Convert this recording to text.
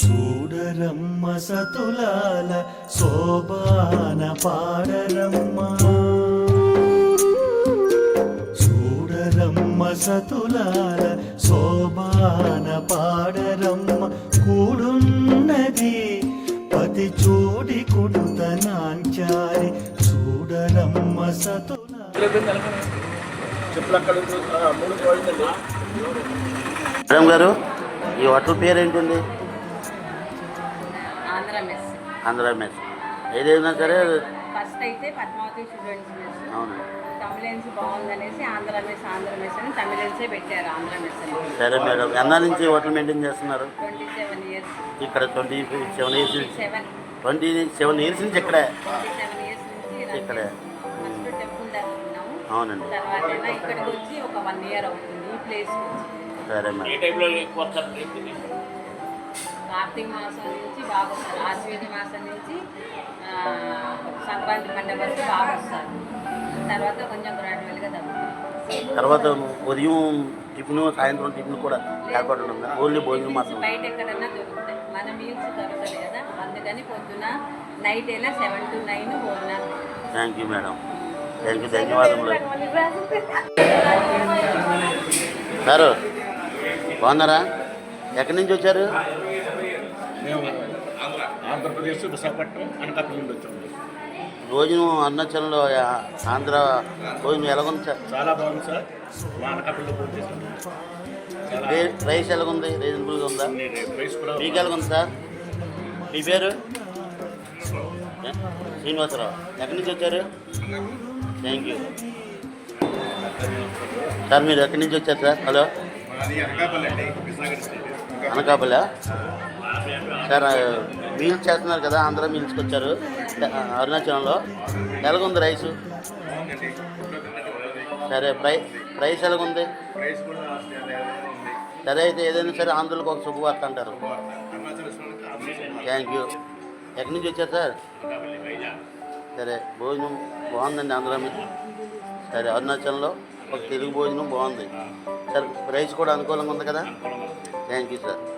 చూడరమ్మ సతులాల శోభాన పాడరమ్మ. చూడరమ్మ సతులాల శోభాన పాడరమ్మ. కూడున్నది పతి చూడి కుడుతనాంచారి చూడరమ్మ సతులాల. చెప్పులు అక్కడ మూడు గారు ఈ హోటల్ పేరు ఏంటండి? ఆంధ్ర మెస్. ఆంధ్ర మెస్. ఏదైనా సరే ఫస్ట్ అయితే పద్మావతి స్టూడెంట్స్ మెస్ అవును. తమిళన్స్ బాగుందనేసి ఆంధ్ర మెస్ ఆంధ్ర మెస్ అని తమిళన్సే పెట్టారు ఆంధ్ర మెస్ అని. సరే మేడం. ఎన్నా నుంచి హోటల్ మెయింటైన్ చేస్తున్నారు? Twenty seven years. ఇక్కడ ట్వంటీ సెవెన్ ఇయర్స్ నుంచి. సెవెన్. ట్వంటీ సెవెన్ ఇయర్స్ నుంచి ఇక్కడే? ట్వంటీ సెవెన్ ఇయర్స్ నుంచి ఇక్కడే. ఫస్ట్ టెంపుల్ దగ్గర ఉన్నాము. అవునండి. తర్వాత ఏమో ఇక్కడికి వచ్చి ఒక వన్ ఇయర్ అవుతుంది ఈ ప్లేస్ సరే ఏ మేడం కార్తీక మాసం నుంచి బాగా వస్తారు. ఆశ్వేజ మాసం నుంచి సంక్రాంతి పండుగ వరకు బాగా వస్తారు. తర్వాత కొంచెం గ్రాడ్యువల్గా తగ్గుతుంది తర్వాత ఉదయం టిఫిన్ సాయంత్రం టిఫిన్ కూడా ఏర్పాటు ఉందా ఓన్లీ భోజనం మాత్రం బయట ఎక్కడన్నా దొరుకుతాయి. మన మీల్స్ దొరకదు కదా. అందుకని పొద్దున నైట్ ఎలా సెవెన్ టు నైన్ భోజనం thank you madam thank you ధన్యవాదములు. సారు బాగున్నారా? ఎక్కడి నుంచి వచ్చారు? మేము ఆంధ్రప్రదేశ్ విశాఖపట్నం అనకాపల్లి నుండి వచ్చాము భోజనం అరుణాచలంలో ఆంధ్ర భోజనం ఎలాగుంది సార్? చాలా బాగుంది సార్. మా అనకాపల్లిలో రైస్ ఎలాగుంది? రీజనబుల్గా ఉందా? ప్రైస్ మీకు ఎలాగుంది సార్? మీ పేరు? శ్రీనివాసరావు. ఎక్కడి నుంచి వచ్చారు? Thank you. సార్ మీరు ఎక్కడి నుంచి వచ్చారు sir? Hello? Anakapalli. Sir meals చేస్తున్నారు కదా ఆంధ్ర మీల్స్కి వచ్చారు అరుణాచలంలో. ఎలాగుంది రైస్? సరే ప్రై ప్రైస్ ఎలాగుంది? సరే అయితే ఏదైనా సరే ఆంధ్రులకు ఒక శుభవార్త అంటారు. థ్యాంక్ యూ ఎక్కడి నుంచి వచ్చారు సార్? సరే భోజనం బాగుందండి ఆంధ్ర సరే అరుణాచలంలో ఒక తెలుగు భోజనం బాగుంది. సార్ ప్రైస్ కూడా అనుకూలంగా ఉంది కదా? Thank you sir చూడరమ్మ